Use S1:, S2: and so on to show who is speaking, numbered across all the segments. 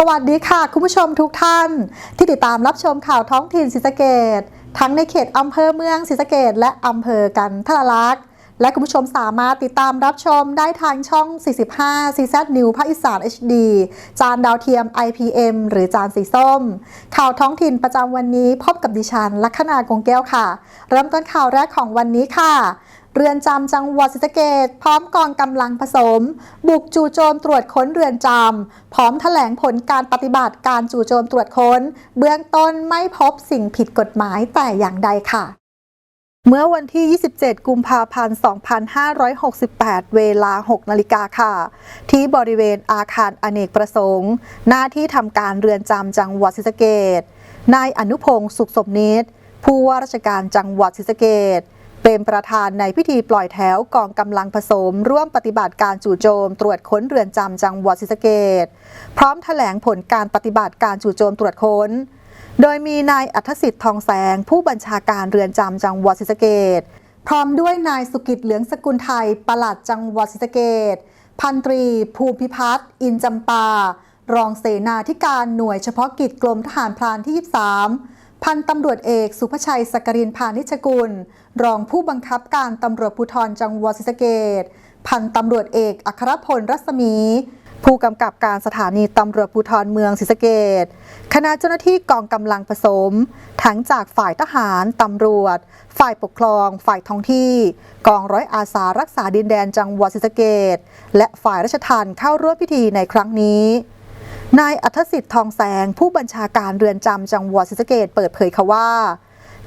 S1: สวัสดีค่ะ คุณผู้ชมทุกท่าน ที่ติดตามรับชมข่าวท้องถิ่นศรีสะเกดทั้งในเขตอำเภอเมืองศรีสะเกดและอำเภอกันทรลักษณ์และคุณผู้ชมสามารถติดตามรับชมได้ทางช่อง 45 CZ New ภาคอีสาน HD จานดาวเทียม IPM หรือจานสีส้ม ข่าวท้องถิ่นประจำวันนี้พบกับดิฉันลัคนากงแก้วค่ะ เริ่มต้นข่าวแรกของวันนี้ค่ะ เรือนจำจังหวัดศรีสะเกดพร้อมกองกำลังผสม บุกจู่โจมตรวจค้นเรือนจำพร้อมแถลงผลการปฏิบัติการจู่โจมตรวจค้น เบื้องต้นไม่พบสิ่งผิดกฎหมายแต่อย่างใดค่ะเมื่อวันที่ 27 กุมภาพันธ์ 2568 เวลา 6 นาฬิกาค่ะ ที่บริเวณอาคารอเนกประสงค์ หน้าที่ทำการเรือนจำจังหวัดศรีสะเกดนายอนุพงศ์สุขสมนิตผู้ว่าราชการจังหวัดศรีสะเกด เป็นประธานในพิธีปล่อยแถวกองกำลังผสม ร่วมปฏิบัติการจู่โจม ตรวจค้นเรือนจำจังหวัดศรีสะเกดพร้อมแถลงผลการปฏิบัติการจู่โจมตรวจค้น โดยมีนายอัธสิทธิ์ทองแสง ผู้บัญชาการเรือนจำจังหวัดศรีสะเกดพร้อมด้วยนายสุกิจเหลืองสกุลไทยปลัดจังหวัดศรีสะเกดพันตรี ภูมิพิพัฒน์อินจำปา รองเสนาธิการหน่วยเฉพาะกิจกรมทหารพรานที่ 23 พันตำรวจเอกสุภชัยสกรินพานิชกุล รองผู้บังคับการตำรวจภูธรจังหวัดศรีสะเกดพันตำรวจเอกอัครพลรัศมี ผู้กำกับการสถานีตำรวจภูธรเมืองศรีสะเกดคณะเจ้าหน้าที่กองกำลังผสม ทั้งจากฝ่ายทหารตำรวจ ฝ่ายปกครอง ฝ่ายท้องที่ กองร้อยอาสารักษาดินแดนจังหวัดศรีสะเกดและฝ่ายราชทัณฑ์เข้าร่วมพิธีในครั้งนี้ นายอัธสิทธิ์ทองแสง ผู้บัญชาการเรือนจำจังหวัดศรีสะเกดเปิดเผยค่ะว่า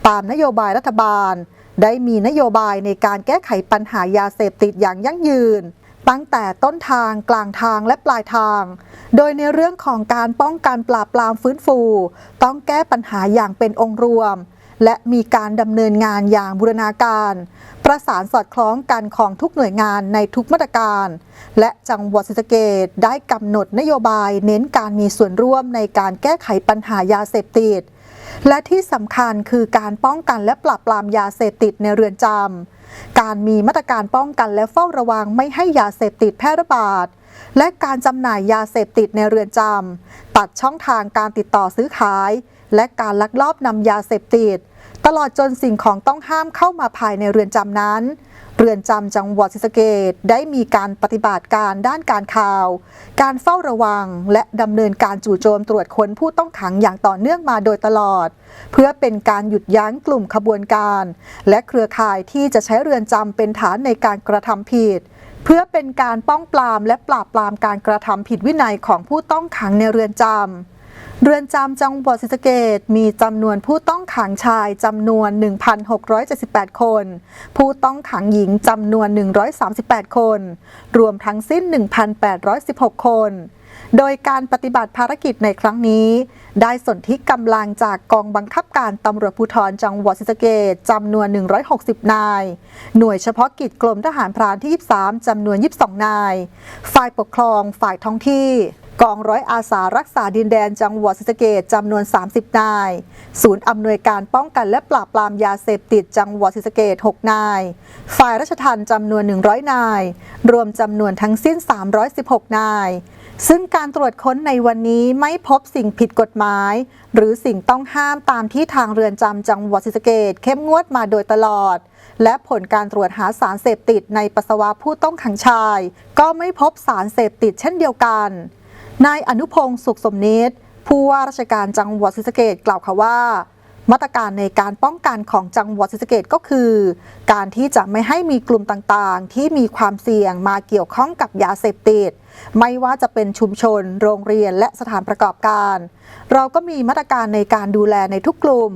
S1: ตามนโยบายรัฐบาล ได้มีนโยบายในการแก้ไขปัญหายาเสพติดอย่างยั่งยืน ตั้งแต่ต้นทางกลางทางและปลายทาง โดยในเรื่องของการป้องกันปราบปรามฟื้นฟู ต้องแก้ปัญหาอย่างเป็นองค์รวม และมีการดำเนินงานอย่างบูรณาการ ประสานสอดคล้องกันของทุกหน่วยงานในทุกมาตรการ และจังหวัดศรีสะเกดได้กำหนดนโยบายเน้นการมีส่วนร่วมในการแก้ไขปัญหายาเสพติด และที่สำคัญคือการป้องกันและปราบปรามยาเสพติดในเรือนจำการมีมาตรการป้องกันและเฝ้าระวังไม่ให้ยาเสพติดแพร่ระบาดและการจำหน่ายยาเสพติดในเรือนจำตัดช่องทางการติดต่อซื้อขาย และการลักลอบนำยาเสพติด ตลอดจนสิ่งของต้องห้ามเข้ามาภายในเรือนจำนั้น เรือนจำจังหวัดศรีสะเกดได้มีการปฏิบัติการด้านการข่าว การเฝ้าระวัง และดำเนินการจู่โจมตรวจค้นผู้ต้องขังอย่างต่อเนื่องมาโดยตลอด เพื่อเป็นการหยุดยั้งกลุ่มขบวนการ และเครือข่ายที่จะใช้เรือนจำเป็นฐานในการกระทำผิดเพื่อเป็นการป้องปรามและปราบปรามการกระทำผิดวินัยของผู้ต้องขังในเรือนจำ เรือนจำจังหวัดศรีสะเกดมีจำนวนผู้ต้องขังชายจำนวน 1,678 คน ผู้ต้องขังหญิงจำนวน 138 คน รวมทั้งสิ้น 1,816 คน โดยการปฏิบัติภารกิจในครั้งนี้ ได้สนธิกำลังจากกองบังคับการตำรวจภูธรจังหวัดศรีสะเกดจำนวน 160 นาย หน่วยเฉพาะกิจกรมทหารพรานที่ 23 จำนวน 22 นาย ฝ่ายปกครองฝ่ายท้องที่ กองร้อยอาสารักษาดินแดนจังหวัดศรีสะเกดจำนวน 30 นาย ศูนย์อำนวยการป้องกันและปราบปรามยาเสพติดจังหวัดศรีสะเกด6 นาย ฝ่ายราชทัณฑ์จำนวน 100 นาย รวมจำนวนทั้งสิ้น 316 นาย ซึ่งการตรวจค้นในวันนี้ไม่พบสิ่งผิดกฎหมาย หรือสิ่งต้องห้ามตามที่ทางเรือนจำจังหวัดศรีสะเกดเข้มงวดมาโดยตลอดและผลการตรวจหาสารเสพติดในปัสสาวะผู้ต้องขังชาย ก็ไม่พบสารเสพติดเช่นเดียวกัน นายอนุพงศ์สุขสมนิตผู้ว่าราชการจังหวัดศรีสะเกดกล่าวค่ะว่า มาตรการในการป้องกันของจังหวัดศรีสะเกดก็คือ การที่จะไม่ให้มีกลุ่มต่างๆ ที่มีความเสี่ยงมาเกี่ยวข้องกับยาเสพติดไม่ว่าจะเป็นชุมชน โรงเรียนและสถานประกอบการ เราก็มีมาตรการในการดูแลในทุกกลุ่ม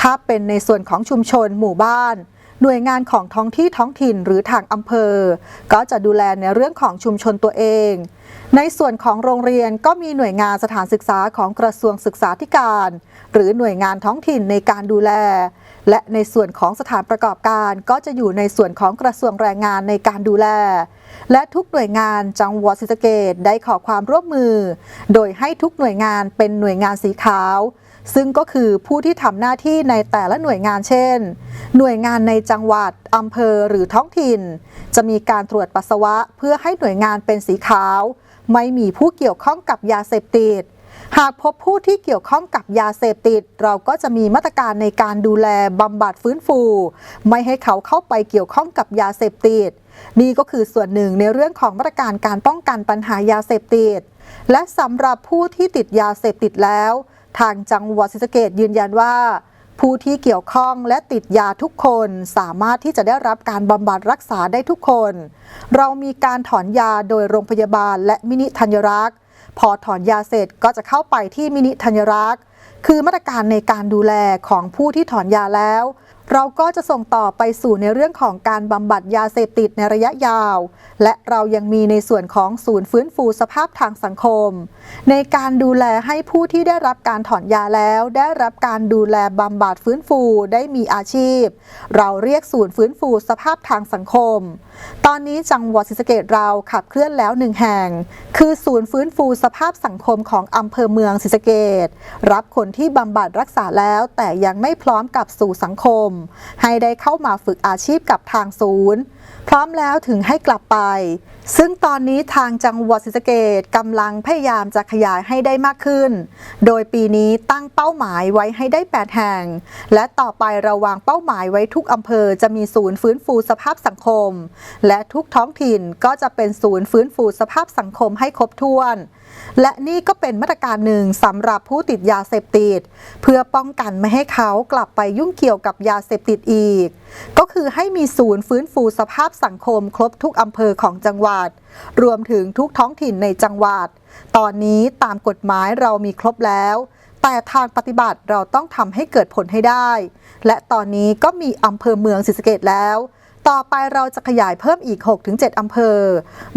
S1: ถ้าเป็นในส่วนของชุมชนหมู่บ้าน หน่วยงานของท้องที่ท้องถิ่นหรือทางอำเภอ ก็จะดูแลในเรื่องของชุมชนตัวเอง ในส่วนของโรงเรียนก็มีหน่วยงานสถานศึกษาของกระทรวงศึกษาธิการ หรือหน่วยงานท้องถิ่นในการดูแล และในส่วนของสถานประกอบการก็จะอยู่ในส่วนของกระทรวงแรงงานในการดูแล และทุกหน่วยงานจังหวัดศรีสะเกดได้ขอความร่วมมือ โดยให้ทุกหน่วยงานเป็นหน่วยงานสีขาว ซึ่งก็คือผู้ที่ทำหน้าที่ในแต่ละหน่วยงานเช่น หน่วยงานในจังหวัดอำเภอหรือท้องถิ่น จะมีการตรวจปัสสาวะเพื่อให้หน่วยงานเป็นสีขาว ไม่มีผู้เกี่ยวข้องกับยาเสพติด หากพบผู้ที่เกี่ยวข้องกับยาเสพติด เราก็จะมีมาตรการในการดูแลบำบัดฟื้นฟู ไม่ให้เขาเข้าไปเกี่ยวข้องกับยาเสพติด นี่ก็คือส่วนหนึ่งในเรื่องของมาตรการการป้องกันปัญหายาเสพติดและสำหรับผู้ที่ติดยาเสพติดแล้ว ทางจังหวัดศรีสะเกดยืนยันว่า ผู้ที่เกี่ยวข้องและติดยาทุกคนสามารถที่จะได้รับการบำบัดรักษาได้ทุกคน เรามีการถอนยาโดยโรงพยาบาลและมินิธัญรักษ์ พอถอนยาเสร็จก็จะเข้าไปที่มินิธัญรักษ์ คือมาตรการในการดูแลของผู้ที่ถอนยาแล้ว เราก็จะส่งต่อไปสู่ในเรื่องของการบำบัดยาเสพติดในระยะยาว และเรายังมีในส่วนของศูนย์ฟื้นฟูสภาพทางสังคม ในการดูแลให้ผู้ที่ได้รับการถอนยาแล้ว ได้รับการดูแลบำบัดฟื้นฟูได้มีอาชีพ เราเรียกศูนย์ฟื้นฟูสภาพทางสังคม ตอนนี้จังหวัดศรีสะเกษเราขับเคลื่อนแล้วหนึ่งแห่ง คือศูนย์ฟื้นฟูสภาพสังคมของอำเภอเมืองศรีสะเกษรับคนที่บำบัดรักษาแล้ว แต่ยังไม่พร้อมกับสู่สังคมให้ได้เข้ามาฝึกอาชีพกับทางศูนย์ พร้อมแล้วถึงให้กลับไป ซึ่งตอนนี้ทางจังหวัดศรีสะเกษกำลังพยายามจะขยายให้ได้มากขึ้น โดยปีนี้ตั้งเป้าหมายไว้ให้ได้ 8 แห่ง และต่อไปเราวางเป้าหมายไว้ทุกอำเภอจะมีศูนย์ฟื้นฟูสภาพสังคม และทุกท้องถิ่นก็จะเป็นศูนย์ฟื้นฟูสภาพสังคมให้ครบถ้วนและนี่ก็เป็นมาตรการหนึ่งสำหรับผู้ติดยาเสพติด เพื่อป้องกันไม่ให้เขากลับไปยุ่งเกี่ยวกับยาเสพติดอีก ก็คือให้มีศูนย์ฟื้นฟูสภาพสังคมครบทุกอำเภอของจังหวัด รวมถึงทุกท้องถิ่นในจังหวัด ตอนนี้ตามกฎหมายเรามีครบแล้วแต่ทางปฏิบัติเราต้องทำให้เกิดผลให้ได้ และตอนนี้ก็มีอำเภอเมืองศรีสะเกดแล้ว ต่อไปเราจะขยายเพิ่มอีก 6-7 อำเภอ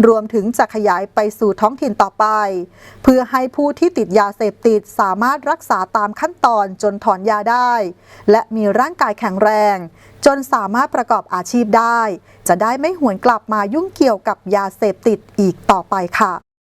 S1: รวมถึงจะขยายไปสู่ท้องถิ่นต่อไป เพื่อให้ผู้ที่ติดยาเสพติดสามารถรักษาตามขั้นตอนจนถอนยาได้ และมีร่างกายแข็งแรง จนสามารถประกอบอาชีพได้ จะได้ไม่หวนกลับมายุ่งเกี่ยวกับยาเสพติดอีกต่อไปค่ะ